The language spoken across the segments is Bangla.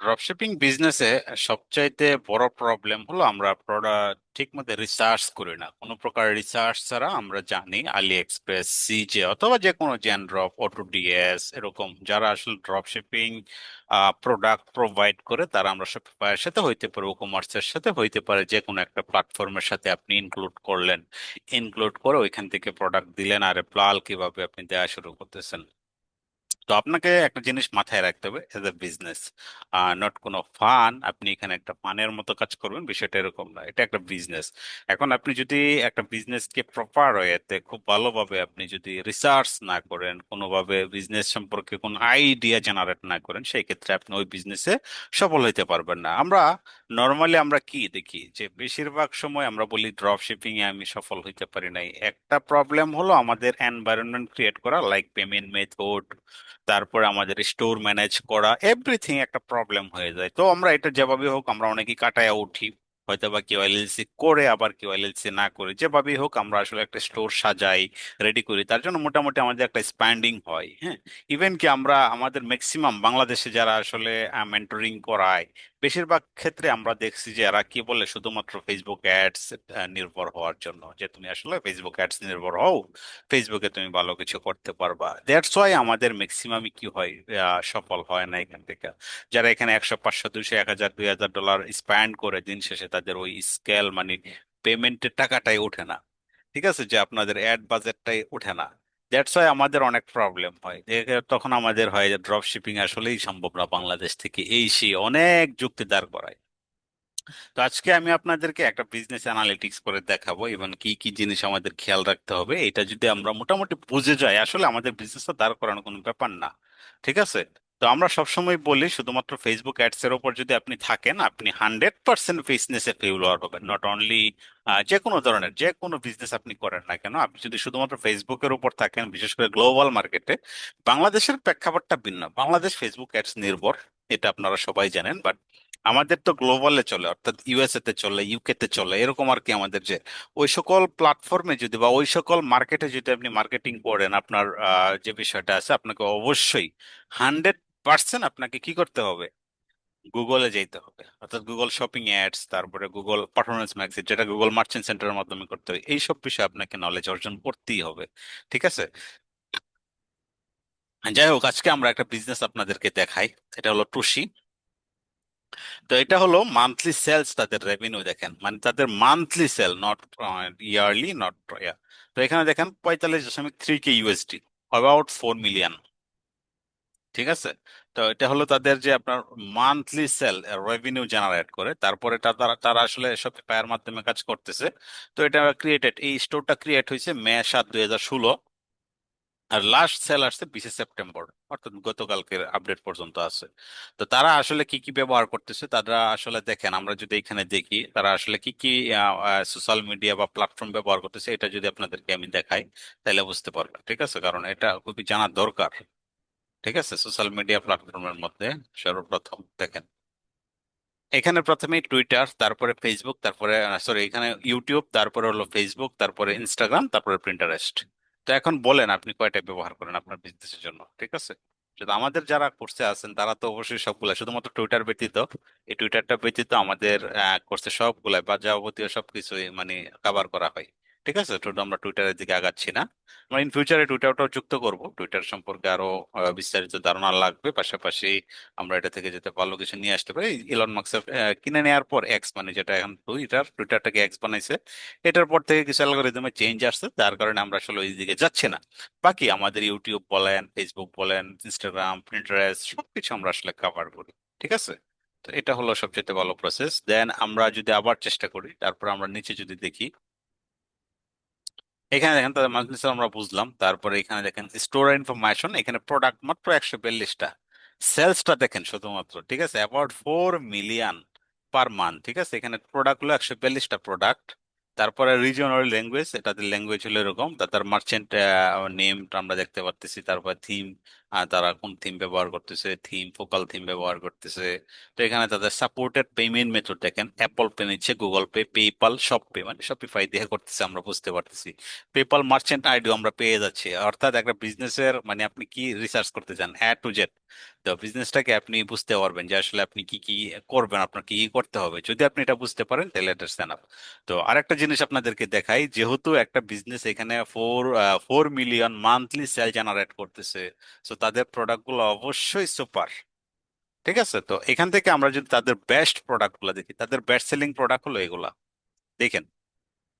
ড্রপশিপিং বিজনেসে সবচাইতে বড় প্রবলেম হলো আমরা প্রোডাক্ট ঠিক মতো রিসার্চ করি না। কোনো প্রকার রিসার্চ ছাড়া আমরা জানি আলি এক্সপ্রেস সিজে অথবা যে কোনো জেন ড্রপ অটো ডিএস এরকম যারা আসলে ড্রপশিপিং প্রোডাক্ট প্রোভাইড করে তারা আমরা শপিফাইয়ের সাথে হইতে পারে কমার্সের সাথে হইতে পারে, যে কোনো একটা প্ল্যাটফর্মের সাথে আপনি ইনক্লুড করলেন। ইনক্লুড করে ওইখান থেকে প্রোডাক্ট দিলেন আর প্লাল কীভাবে আপনি দেওয়া শুরু করতেছেন। তো আপনাকে একটা জিনিস মাথায় রাখতে হবে এজ এ বিজনেস নট কোনো ফান আপনি এখানে একটা ফানের মতো কাজ করবেন, বিষয়টা এরকম না, এটা একটা বিজনেস এখন আপনি যদি একটা বিজনেসকে প্রপার ওয়েতে খুব ভালোভাবে আপনি যদি রিসার্চ না করেন, কোনোভাবে বিজনেস সম্পর্কে কোনো আইডিয়া জেনারেট না করেন, সেই ক্ষেত্রে আপনি ওই বিজনেসে সফল হইতে পারবেন না। আমরা নর্মালি আমরা কি দেখি? যে বেশিরভাগ সময় আমরা বলি ড্রপ শিপিং এ আমি সফল হইতে পারি নাই। একটা প্রবলেম হলো আমাদের এনভায়রনমেন্ট ক্রিয়েট করা লাইক পেমেন্ট মেথড তারপর আমাদের স্টোর ম্যানেজ করা এভরিথিং একটা প্রবলেম হয়ে যায়। তো আমরা এটা যেভাবে হোক আমরা অনেকেই কাটায় উঠি। হয়তো বা কেউ এলএলসি করে, আবার কেউ এলএলসি না করে, যেভাবেই হোক আমরা আসলে একটা স্টোর সাজাই রেডি করি। তার জন্য মোটামুটি আমাদের একটা স্প্যান্ডিং হয় হ্যাঁ? ইভেন কি আমরা, আমাদের ম্যাক্সিমাম বাংলাদেশে যারা আসলে মেন্টরিং করায়, বেশিরভাগ ক্ষেত্রে আমরা দেখছি যে এরা কি বলে, শুধুমাত্র ফেসবুক অ্যাডস নির্ভর হওয়ার জন্য। যে তুমি আসলে ফেসবুক অ্যাডস নির্ভর হও ফেসবুকে তুমি ভালো কিছু করতে পারবা। দ্যাটস ওয়াই আমাদের ম্যাক্সিমামই কি হয় সফল হয় না এখান থেকে। যারা এখানে একশো, পাঁচশো, দুইশো, এক হাজার, দুই হাজার ডলার স্প্যান্ড করে দিন শেষে তাদের ওই স্কেল মানে পেমেন্টের টাকাটাই ওঠে না। ঠিক আছে? যে আপনাদের অ্যাড বাজেটটাই ওঠে না। দ্যাটস ওয়াই আমাদের অনেক প্রবলেম হয়। তখন আমাদের হয় যে ড্রপ শিপিং আসলেই সম্ভব না বাংলাদেশ থেকে। এই সেই অনেক যুক্তি দাঁড় করায়। তো আজকে আমি আপনাদেরকে একটা বিজনেস অ্যানালিটিক্স করে দেখাবো এবং কি কি জিনিস আমাদের খেয়াল রাখতে হবে, এটা যদি আমরা মোটামুটি বুঝে যাই। আসলে আমাদের বিজনেসটা দাঁড় করানো কোনো ব্যাপার না। ঠিক আছে? তো আমরা সবসময় বলি শুধুমাত্র ফেসবুক অ্যাডস এর উপর যদি আপনি থাকেন, আপনি হান্ড্রেড পার্সেন্ট বিজনেস বিজনেসে ফেউলার হবেন। নট অনলি যে কোনো ধরনের, যে কোনো বিজনেস আপনি করেন না কেন, আপনি যদি শুধুমাত্র ফেসবুকের উপর থাকেন, বিশেষ করে গ্লোবাল মার্কেটে বাংলাদেশের প্রেক্ষাপটটা ভিন্ন। বাংলাদেশ ফেসবুক অ্যাডস নির্ভর, এটা আপনারা সবাই জানেন বাট আমাদের তো গ্লোবালে চলে, অর্থাৎ ইউএসএ তে চলে ইউকে তে চলে, এরকম আর কি আমাদের যে, ওই সকল প্ল্যাটফর্মে যদি বা ওই সকল মার্কেটে যদি আপনি মার্কেটিং করেন, আপনার যে বিষয়টা আছে, আপনাকে অবশ্যই হান্ড্রেড পার্সেন্ট আপনাকে কি করতে হবে? গুগলে যেতে হবে। অর্থাৎ গুগল শপিং অ্যাডস তারপরে গুগল পারফরমেন্স ম্যাক্সিট যেটা গুগল মার্চেন্ট সেন্টারের মাধ্যমে করতে হবে, এইসব বিষয়ে আপনাকে নলেজ অর্জন করতেই হবে। ঠিক আছে? যাই হোক, আজকে আমরা একটা বিজনেস আপনাদেরকে দেখাই। এটা হলো টুসি তো এটা হলো মান্থলি সেলস তাদের রেভিনিউ দেখেন। মানে তাদের monthly sale not yearly not তো এখানে দেখেন পঁয়তাল্লিশ দশমিক three K USD about four million ঠিক আছে? তো এটা হলো তাদের যে আপনার মান্থলি সেল রেভিনিউ জেনারেট করে। তারপরে তারা তারা আসলে শপিফাইয়ের মাধ্যমে কাজ করতেছে। তো এটা ক্রিয়েটেড এই স্টোরটা ক্রিয়েট হয়েছে মে সাত, দুই হাজার ষোলো। আর লাস্ট সেল আসছে বিশে সেপ্টেম্বর, অর্থাৎ গতকালকের আপডেট পর্যন্ত আছে। তো তারা আসলে কি কি ব্যবহার করতেছে? তারা আসলে দেখেন, আমরা যদি এখানে দেখি, তারা আসলে কি কি সোশ্যাল মিডিয়া বা প্ল্যাটফর্ম ব্যবহার করতেছে, এটা যদি আপনাদেরকে আমি দেখাই, তাহলে বুঝতে পারবেন, ঠিক আছে? কারণ এটা খুবই জানার দরকার। ঠিক আছে? সোশ্যাল মিডিয়া প্ল্যাটফর্মের মধ্যে সর্বপ্রথম দেখেন। এখানে প্রথমে টুইটার তারপরে ফেসবুক তারপরে সরি এখানে ইউটিউব তারপরে হলো ফেসবুক তারপরে ইনস্টাগ্রাম তারপরে প্রিন্টারেস্ট তো এখন বলেন আপনি কয়টা ব্যবহার করেন আপনার বিজনেসের জন্য, ঠিক আছে? আমাদের যারা কোর্সে আছেন, তারা তো অবশ্যই সবগুলা শুধুমাত্র টুইটার ব্যতীত, এই টুইটারটা ব্যতীত আমাদের কোর্সে সবগুলা বা যাবতীয় সবকিছুই মানে কভার করা হয়, ঠিক আছে? আমরা টুইটারের দিকে আগাচ্ছি না। আমরা ইন ফিউচারে টুইটারটাও যুক্ত করব। টুইটার সম্পর্কে আরও বিস্তারিত ধারণা লাগবে। পাশাপাশি আমরা এটা থেকে যেতে ভালো কিছু নিয়ে আসতে পারি। ইলন মাস্ক কিনে নেওয়ার পর এক্স মানে যেটা এখন টুইটার টুইটারটাকে এক্স বানাইছে। এটার পর থেকে কিছু অ্যালগোরিদমে চেঞ্জ আসছে। যার কারণে আমরা আসলে ওই দিকে যাচ্ছি না। বাকি আমাদের ইউটিউব বলেন ফেসবুক বলেন ইনস্টাগ্রাম প্রিন্টারেস্ট সবকিছু আমরা আসলে কভার করি। ঠিক আছে? তো এটা হলো সবচেয়ে ভালো প্রসেস দেন আমরা যদি আবার চেষ্টা করি, তারপর আমরা নিচে যদি দেখি এখানে দেখেন তাদের মাল্টি আমরা বুঝলাম। তারপরে এখানে দেখেন স্টোর ইনফরমেশন এখানে প্রোডাক্ট মাত্র একশো বিয়াল্লিশটা। সেলসটা দেখেন শুধুমাত্র, ঠিক আছে? About four million per month ঠিক আছে? এখানে প্রোডাক্ট হলো একশো বিয়াল্লিশটা প্রোডাক্ট তারপরে রিজনাল ল্যাঙ্গুয়েজ এটাদের ল্যাঙ্গুয়েজ হলো এরকম, তার মার্চেন্ট নেমটা আমরা দেখতে পারতেছি। তারপর থিম তারা কোন থিম ব্যবহার করতেছে? থিম ফোকাল থিম ব্যবহার করতেছে। তো এখানে তাদের সাপোর্টেড পেমেন্ট মেথড দেখেন। অ্যাপল পে নিচ্ছে গুগল পে পেপাল সব পে মানে শপিফাই দিয়ে করতেছে, আমরা বুঝতে পারতেছি। পেপাল মার্চেন্ট আইডিও আমরা পেয়ে যাচ্ছি। অর্থাৎ একটা বিজনেসের মানে আপনি কি রিসার্চ করতে চান? এ টু জেড তো বিজনেসটাকে আপনি বুঝতে পারবেন যে আসলে আপনি কি কি করবেন, আপনার কি কি করতে হবে। যদি আপনি এটা বুঝতে পারেন, তাহলে এটা স্ট্যান্ড আপ তো আরেকটা জিনিস আপনাদেরকে দেখাই, যেহেতু একটা বিজনেস এখানে four four million monthly sale generate করতেছে তো তাদের প্রোডাক্টগুলো অবশ্যই সুপার ঠিক আছে? তো এখান থেকে আমরা যদি তাদের বেস্ট প্রোডাক্টগুলো দেখি, তাদের বেস্ট সেলিং প্রোডাক্ট হলো এগুলা। দেখেন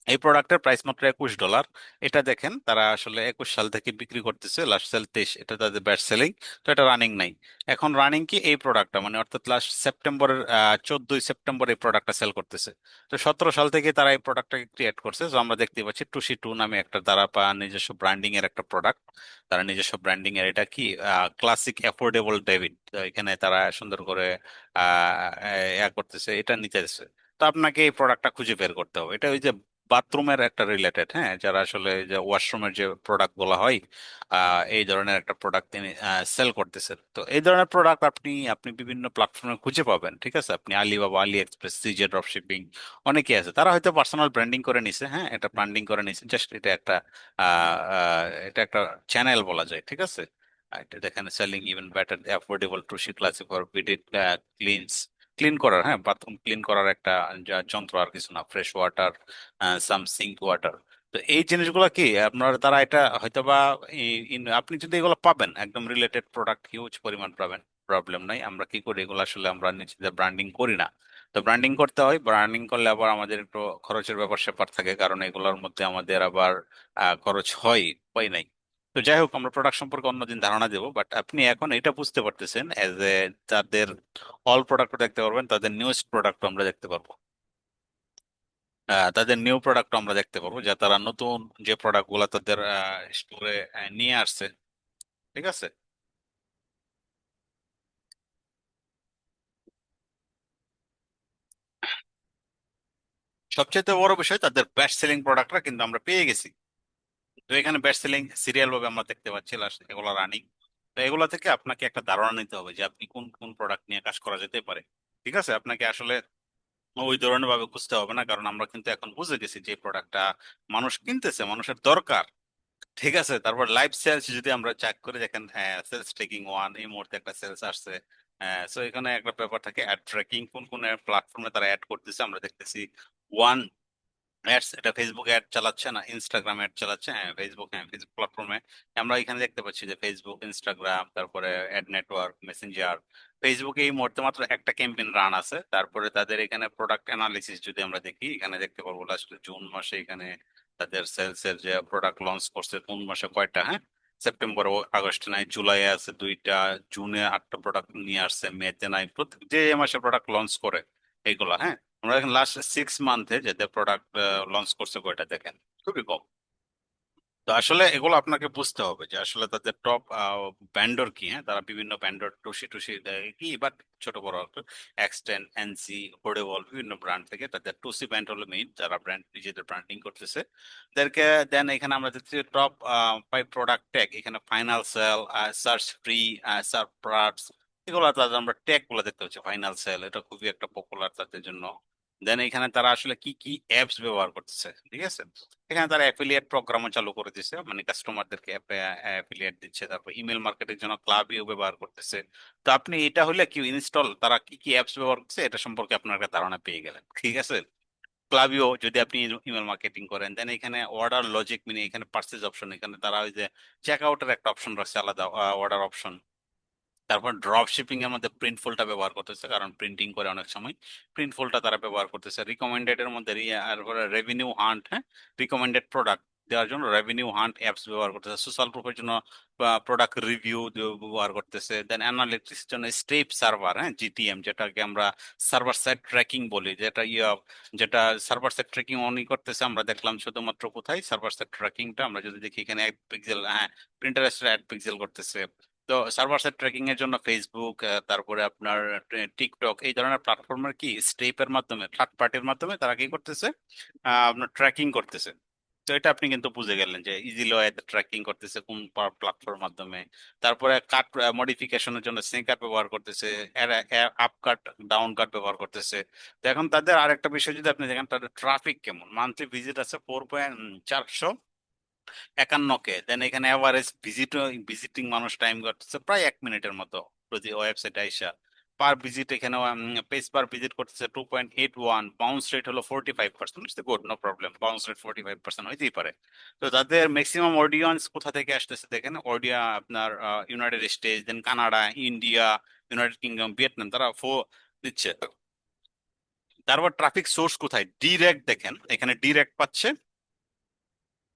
এই প্রোডাক্টের প্রাইস মাত্র একুশ ডলার এটা দেখেন তারা আসলে একুশ সাল থেকে বিক্রি করতেছে লাস্ট সেল তেইশ এটা তাদের ব্যাট সেলিং তো এটা রানিং নাই এখন রানিং কি এই প্রোডাক্টটা মানে অর্থাৎ লাস্ট সেপ্টেম্বরের চোদ্দই সেপ্টেম্বর এই প্রোডাক্টটা সেল করতেছে তো সতেরো সাল থেকে তারা এই প্রোডাক্টটাকে ক্রিয়েট করছে তো আমরা দেখতে পাচ্ছি টুসি টু নামে একটা তারা পা নিজস্ব ব্র্যান্ডিং এর একটা প্রোডাক্ট তারা নিজস্ব ব্র্যান্ডিং এর এটা কি ক্লাসিক অ্যাফোর্ডেবল ডেভিড এখানে তারা সুন্দর করে আহ ইয়া করতেছে এটা নিতেছে তো আপনাকে এই প্রোডাক্টটা খুঁজে বের করতে হবে এটা ওই যে বাথরুমের একটা রিলেটেড হ্যাঁ? যারা আসলে যে ওয়াশরুমের যে প্রোডাক্টগুলো হয় এই ধরনের একটা প্রোডাক্ট তিনি সেল করতেছেন তো এই ধরনের প্রোডাক্ট আপনি আপনি বিভিন্ন প্ল্যাটফর্মে খুঁজে পাবেন, ঠিক আছে? আপনি Alibaba AliExpress CJ drop shipping অনেকে আছে। তারা হয়তো পার্সোনাল ব্র্যান্ডিং করে নিছে হ্যাঁ? এটা ব্র্যান্ডিং করে নিছে। জাস্ট এটা একটা এটা একটা চ্যানেল বলা যায়, ঠিক আছে? এটা দেখেন selling even better affordable to classic for বিডিট cleans clean করার হ্যাঁ বাথরুম ক্লিন করার একটা যন্ত্র আর কিছু না fresh water some sink water তো এই জিনিসগুলো কি, আপনার তারা এটা হয়তো বা আপনি যদি এগুলো পাবেন, একদম রিলেটেড প্রোডাক্ট হিউজ পরিমাণ পাবেন প্রবলেম নাই। আমরা কি করি, এগুলো আসলে আমরা নিজেদের ব্র্যান্ডিং করি না। তো ব্র্যান্ডিং করতে হয় ব্র্যান্ডিং করলে আবার আমাদের একটু খরচের ব্যাপার স্যাপার থাকে, কারণ এগুলোর মধ্যে আমাদের আবার খরচ হয় উপায় নাই। তো যাই হোক, আমরা প্রোডাক্ট সম্পর্কে অন্যদিন ধারণা দেবো বাট আপনি এখন এটা বুঝতে পারতেছেন এজ এ তাদের অল প্রোডাক্ট দেখতে পারবেন, তাদের নিউজ প্রোডাক্ট আমরা দেখতে পারব। তাদের নিউ প্রোডাক্ট আমরা দেখতে পারব, যা তারা নতুন যে প্রোডাক্টগুলা তাদের স্টোরে নিয়ে আসছে। ঠিক আছে? সবচেয়ে বড় বিষয় তাদের বেস্ট সেলিং প্রোডাক্টরা কিন্তু আমরা পেয়ে গেছি। তো এখানে বেস্ট সেলিং সিরিয়াল ভাবে আমরা দেখতে পাচ্ছি লাস্ট এগুলো রানিং তো এগুলো থেকে আপনাকে একটা ধারণা নিতে হবে যে আপনি কোন কোন প্রোডাক্ট নিয়ে কাজ করা যেতে পারে। ঠিক আছে? আপনাকে আসলে ওই ধরনের ভাবে খুঁজতে হবে না, কারণ আমরা কিন্তু এখন বুঝে গেছি যে প্রোডাক্টটা মানুষ কিনতেছে, মানুষের দরকার। ঠিক আছে? তারপর লাইভ সেলস যদি আমরা চেক করে, দেখেন হ্যাঁ সেলস ট্রেকিং ওয়ান এই মুহূর্তে একটা সেলস আসছে। হ্যাঁ সো এখানে একটা ব্যাপার থাকে অ্যাড ট্র্যাকিং কোন কোন প্ল্যাটফর্মে তারা অ্যাড করতেছে, আমরা দেখতেছি ওয়ান অ্যাডস এটা ফেসবুক অ্যাড চালাচ্ছে না ইনস্টাগ্রাম অ্যাড চালাচ্ছে হ্যাঁ ফেসবুক হ্যাঁ ফেসবুক প্ল্যাটফর্মে আমরা এখানে দেখতে পাচ্ছি যে ফেসবুক ইনস্টাগ্রাম তারপরে অ্যাড নেটওয়ার্ক মেসেঞ্জার ফেসবুকে এই মুহূর্তে মাত্র একটা ক্যাম্পেইন রান আছে। তারপরে তাদের এখানে প্রোডাক্ট অ্যানালিসিস যদি আমরা দেখি, এখানে দেখতে পারব লাস্ট জুন মাসে এখানে তাদের সেলস এর যে প্রোডাক্ট লঞ্চ করছে, কোন মাসে কয়টা হ্যাঁ? সেপ্টেম্বর আগস্ট নাই জুলাই আছে দুইটা জুনে আটটা প্রোডাক্ট নিয়ে আসছে মেতে নাই, প্রত্যেক যে মাসে প্রোডাক্ট লঞ্চ করে এইগুলা হ্যাঁ? আমরা দেখেন লাস্ট সিক্স মান্থে যে প্রোডাক্ট লঞ্চ করছে কয়টা দেখেন, খুবই কম। তো আসলে এগুলো আপনাকে বুঝতে হবে যে আসলে তাদের টপ ব্যান্ডর কি হ্যাঁ? তারা বিভিন্ন ব্যান্ডর টুসি টুসি কি বাট ছোট বড় এক্সটেন এনসি হোর্ডেবল বিভিন্ন ব্র্যান্ড থেকে তাদের টুসি ব্র্যান্ড হলো মেইন যারা ব্র্যান্ড নিজেদের ব্র্যান্ডিং করতেছে। তাদেরকে দেন এখানে আমরা দেখছি টপ ফাইভ প্রোডাক্ট ট্যাগ এখানে final sale search free search products এগুলো তাদের আমরা ট্যাগগুলো দেখতে পাচ্ছি ফাইনাল সেল এটা খুবই একটা পপুলার তাদের জন্য। দেন এখানে তারা আসলে কি কি অ্যাপস ব্যবহার করতেছে, ঠিক আছে? এখানে তারা অ্যাফিলিয়েট প্রোগ্রামও চালু করে দিছে মানে কাস্টমারদেরকে অ্যাফিলিয়েট দিচ্ছে, তারপর ইমেল মার্কেটের জন্য ক্লাবিও ব্যবহার করতেছে। তো আপনি এটা হলে কি ইনস্টল তারা কি কি অ্যাপস ব্যবহার করছে এটা সম্পর্কে আপনার একটা ধারণা পেয়ে গেলেন, ঠিক আছে? ক্লাবিও যদি আপনি ইমেল মার্কেটিং করেন দেন এখানে অর্ডার লজিক মিনি এখানে পার্সেজ অপশন এখানে তারা ওই যে চেক আউটের একটা অপশন রয়েছে, আলাদা অর্ডার অপশন তারপর ড্রপ শিপিং এর মধ্যে প্রিন্টফুলটা ব্যবহার করতেছে, কারণ প্রিন্টিং করে অনেক সময় প্রিন্টফুলটা তারা ব্যবহার করতেছে। রিকমেন্ডেড এর মধ্যে রেভিনিউ হান্ট হ্যাঁ? রিকমেন্ডেড প্রোডাক্ট দেওয়ার জন্য রেভিনিউ হান্ট অ্যাপস ব্যবহার করতেছে। সোশ্যাল প্রুফের জন্য প্রোডাক্ট রিভিউ ব্যবহার করতেছে। দেন অ্যানালিটিক্স জন্য স্টেপ সার্ভার হ্যাঁ? জিটিএম যেটাকে আমরা সার্ভার সাইড ট্র্যাকিং বলি, যেটা ইয়ে যেটা সার্ভার সাইড ট্র্যাকিং অনই করতেছে। আমরা দেখলাম শুধুমাত্র কোথায় সার্ভার সাইড ট্র্যাকিংটা আমরা যদি দেখি এখানে এক পিক্সেল হ্যাঁ প্রিন্টারেস্টের অ্যাড পিক্সেল করতেছে। তো সার্ভার সাইড ট্র্যাকিং এর জন্য ফেসবুক তারপরে আপনার টিকটক এই ধরনের প্ল্যাটফর্মের কি স্টেপের মাধ্যমে থার্ড পার্টির মাধ্যমে তারা কি করতেছে? আপনার ট্র্যাকিং করতেছে। তো এটা আপনি কিন্তু বুঝে গেলেন যে ইজিলি ওয়েতে ট্র্যাকিং করতেছে কোন প্ল্যাটফর্ম মাধ্যমে। তারপরে কাট মডিফিকেশনের জন্য স্নেক কাট ব্যবহার করতেছে আপ কাট ডাউন কাট ব্যবহার করতেছে। তো এখন তাদের আরেকটা বিষয় যদি আপনি দেখেন, তাদের ট্রাফিক কেমন? মান্থলি ভিজিট আছে ফোর পয়েন্ট চারশো। একান্ন কে দেন এখানে এভারেজ ভিজিট ভিজিটিং মানুষ টাইম করতেছে প্রায় এক মিনিটের মতো প্রতি ওয়েবসাইটে আইসা। পার ভিজিট এখানে পেজ পার ভিজিট করতেছে two point eight one bounce rate হলো forty five percent good no problem bounce rate forty five percent হইতেই পারে। তো তাদের ম্যাক্সিমাম অডিয়েন্স কোথা থেকে আসতেছে দেখেন? অডিয়া আপনার United States then Canada India United Kingdom Vietnam তারা ফো দিচ্ছে। তারপর ট্রাফিক সোর্স কোথায়? ডিরেক্ট দেখেন, এখানে ডিরেক্ট পাচ্ছে।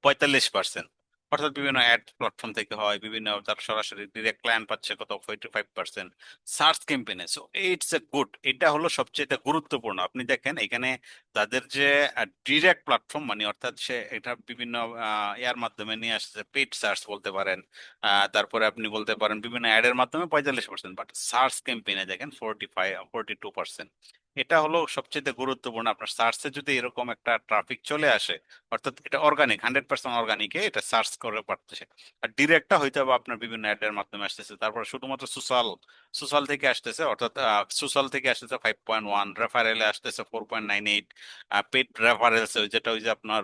পঁয়তাল্লিশ পার্সেন্ট অর্থাৎ বিভিন্ন অ্যাড প্ল্যাটফর্ম থেকে হয়, বিভিন্ন তার সরাসরি ডিরেক্ট ক্লায়েন্ট পাচ্ছে কত ফোর্টি ফাইভ পার্সেন্ট সার্চ ক্যাম্পেনে সো ইটস এ গুড এটা হলো সবচেয়ে গুরুত্বপূর্ণ। আপনি দেখেন, এখানে তাদের যে ডিরেক্ট প্ল্যাটফর্ম মানে অর্থাৎ সে এটা বিভিন্ন ইয়ার মাধ্যমে নিয়ে আসছে পেড সার্চ বলতে পারেন তারপরে আপনি বলতে পারেন বিভিন্ন অ্যাডের মাধ্যমে পঁয়তাল্লিশ পার্সেন্ট বাট সার্চ ক্যাম্পেইনে দেখেন forty five forty two percent এটা হলো সবচেয়ে গুরুত্বপূর্ণ। আপনার সার্চে যদি এরকম একটা ট্রাফিক চলে আসে, অর্থাৎ এটা অর্গানিক হান্ড্রেড পার্সেন্ট অর্গানিকে এটা সার্চ করে পারতেছে আর ডিরেক্টটা হয়তো আপনার বিভিন্ন অ্যাডের মাধ্যমে আসতেছে। তারপর শুধুমাত্র সোশ্যাল সোশ্যাল থেকে আসতেছে, অর্থাৎ সোশ্যাল থেকে আসতেছে ফাইভ পয়েন্ট ওয়ান রেফারেলে আসতেছে four point nine eight paid referrals যেটা ওই যে আপনার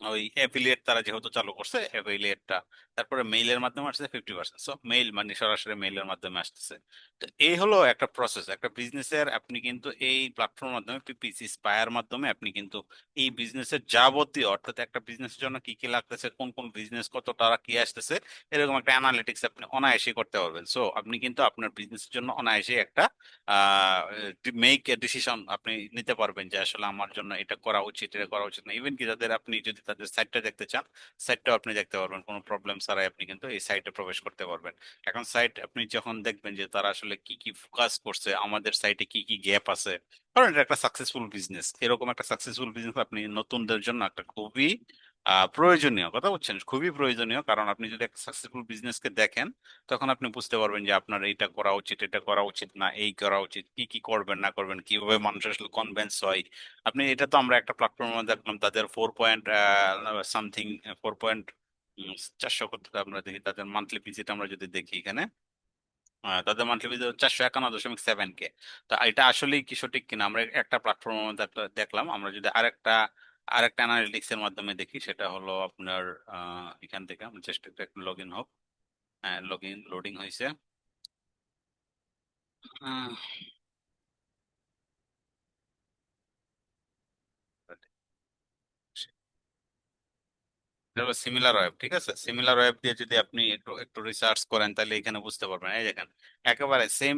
ওই অ্যাফিলিয়েট তারা যেহেতু চালু করছে অ্যাফিলিয়েটটা তারপরে মেইলের মাধ্যমে আসছে ফিফটি পার্সেন্ট সো মেইল মানে সরাসরি মেইলের মাধ্যমে আসতেছে। তো এই হলো একটা প্রসেস একটা বিজনেসের আপনি কিন্তু এই প্ল্যাটফর্মের মাধ্যমে পিপিসি স্পায়ার মাধ্যমে আপনি কিন্তু এই বিজনেসের যাবতীয়, অর্থাৎ একটা বিজনেসের জন্য কি কি লাগতেছে, কোন কোন বিজনেস কত টাকা কি আসতেছে, এরকম একটা অ্যানালিটিক্স আপনি অনায়াসে করতে পারবেন। সো আপনি কিন্তু আপনার বিজনেসের জন্য অনায়াসে একটা মেক ডিসিশন আপনি নিতে পারবেন যে আসলে আমার জন্য এটা করা উচিত, এটা করা উচিত না। ইভেন কি যাদের আপনি যদি তাদের সাইটটা দেখতে চান সাইটটাও আপনি দেখতে পারবেন, কোনো প্রবলেম ছাড়াই আপনি কিন্তু এই সাইটে প্রবেশ করতে পারবেন। এখন সাইট আপনি যখন দেখবেন যে তারা আসলে কি কি ফোকাস করছে, আমাদের সাইটে কি কি গ্যাপ আছে কারণ এটা একটা সাকসেসফুল বিজনেস এরকম একটা সাকসেসফুল বিজনেস আপনি নতুনদের জন্য একটা খুবই প্রয়োজনীয় কথা বলছেন, খুবই প্রয়োজনীয়। কারণ আপনি যদি একটা সাকসেসফুল বিজনেসকে দেখেন, তখন আপনি বুঝতে পারবেন যে আপনার এইটা করা উচিত, এটা করা উচিত না, এই করা উচিত, কি কি করবেন, না করবেন, কীভাবে মানুষ আসলে কনভেন্স হয়। আপনি এটা তো আমরা একটা প্ল্যাটফর্মের মধ্যে দেখলাম, তাদের four point something four point চারশো কত আমরা দেখি? তাদের মান্থলি ভিজিট আমরা যদি দেখি এখানে। তাদের মান্থলি ভিজিট চারশো একান্ন দশমিক সেভেন কে তো এটা আসলেই কি সঠিক কিনা? আমরা একটা প্ল্যাটফর্মের মধ্যে দেখলাম। আমরা যদি আরেকটা আরেকটা অ্যানালিটিক্স এর মাধ্যমে দেখি, সেটা হলো আপনার এখান থেকে আমরা চেষ্টা একটু লগ ইন হোক। হ্যাঁ লগ ইন লোডিং হয়েছে আহ, এটা হলো সিমিলার ওয়েব ঠিক আছে? সিমিলার ওয়েব দিয়ে যদি আপনি একটু একটু রিসার্চ করেন, তাহলে এখানে বুঝতে পারবেন। এই দেখেন, একেবারে সেম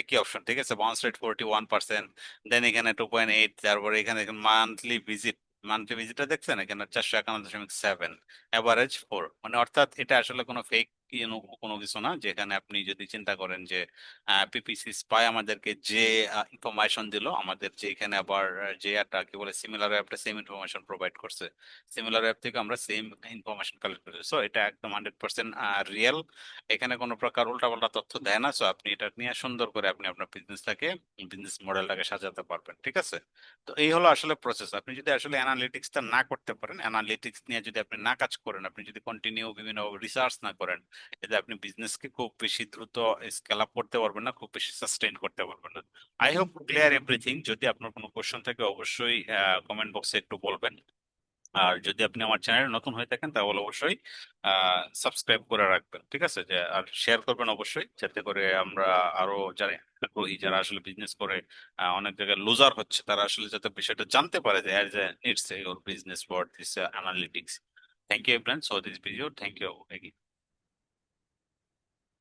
একই অপশন ঠিক আছে? Bounce rate forty one percent then এখানে টু পয়েন্ট এইট তারপরে এখানে মান্থলি ভিজিট মান্থলি ভিজিটটা দেখছেন? এখানে চারশো একান্ন দশমিক সেভেন অ্যাভারেজ ফোর মানে অর্থাৎ এটা আসলে কোনো ফেক কোনো কিছু না? যেখানে আপনি যদি চিন্তা করেন যে পিপিসি স্পাই আমাদেরকে যে ইনফরমেশন দিল, আমাদের যে এখানে আবার যে একটা কি বলে সিমিলার অ্যাপটা সেম ইনফরমেশন প্রোভাইড করছে। সিমিলার অ্যাপ থেকে আমরা সেম ইনফরমেশন কালেক্ট করছি। সো এটা একদম হান্ড্রেড পার্সেন্ট রিয়েল এখানে কোনো প্রকার উল্টাপাল্টা তথ্য দেয় না। সো আপনি এটা নিয়ে সুন্দর করে আপনি আপনার বিজনেসটাকে বিজনেস মডেলটাকে সাজাতে পারবেন, ঠিক আছে? তো এই হলো আসলে প্রসেস আপনি যদি আসলে অ্যানালিটিক্সটা না করতে পারেন অ্যানালিটিক্স নিয়ে যদি আপনি না কাজ করেন, আপনি যদি কন্টিনিউ বিভিন্ন রিসার্চ না করেন এতে আপনি বিজনেসকে খুব বেশি দ্রুত স্কেল আপ করতে পারবেন না, খুব বেশি সাস্টেইন করতে পারবেন না। আই হোপ ক্লিয়ার এভরিথিং যদি আপনার কোনো কোশ্চেন থাকে, অবশ্যই কমেন্ট বক্সে একটু বলবেন। আর যদি আপনি আমার চ্যানেলে নতুন হয়ে থাকেন, তাহলে অবশ্যই সাবস্ক্রাইব করে রাখবেন, ঠিক আছে? যে, আর শেয়ার করবেন অবশ্যই, যাতে করে আমরা আরও যারা আগ্রহী, যারা আসলে বিজনেস করে অনেক জায়গায় লুজার হচ্ছে, তারা আসলে যাতে বিষয়টা জানতে পারে যে as a it's your business for this analytics thank you friends for this video thank you